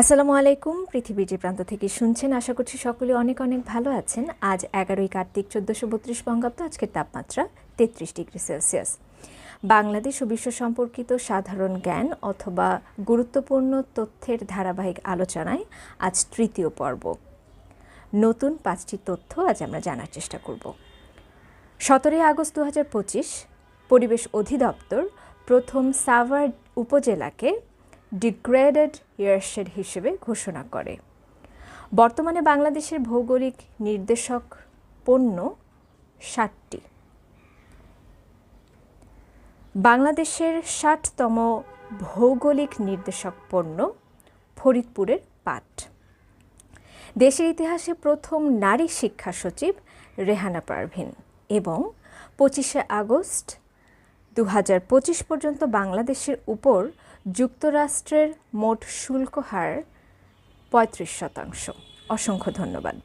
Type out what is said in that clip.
আসসালামু আলাইকুম, পৃথিবীর যে প্রান্ত থেকে শুনছেন, আশা করছি সকলে অনেক অনেক ভালো আছেন। আজ এগারোই কার্তিক, চোদ্দোশো বত্রিশ বঙ্গাব্দ, আজকের তাপমাত্রা তেত্রিশ ডিগ্রি সেলসিয়াস। বাংলাদেশ ও বিশ্ব সম্পর্কিত সাধারণ জ্ঞান অথবা গুরুত্বপূর্ণ তথ্যের ধারাবাহিক আলোচনায় আজ তৃতীয় পর্ব। নতুন পাঁচটি তথ্য আজ আমরা জানার চেষ্টা করব। সতেরোই আগস্ট দু হাজার পঁচিশ, পরিবেশ অধিদপ্তর প্রথম সাভার উপজেলাকে ডিগ্রেডেড ইয়ারশেড হিসেবে ঘোষণা করে। বর্তমানে বাংলাদেশের ভৌগোলিক নির্দেশক পণ্য ষাটটি। বাংলাদেশের ষাটতম ভৌগোলিক নির্দেশক পণ্য ফরিদপুরের পাট। দেশের ইতিহাসে প্রথম নারী শিক্ষা সচিব রেহানা পারভিন এবং পঁচিশে আগস্ট দু হাজার পঁচিশ পর্যন্ত বাংলাদেশের উপর যুক্তরাষ্ট্রের মোট শুল্ক হার পঁয়ত্রিশ শতাংশ। অসংখ্য ধন্যবাদ।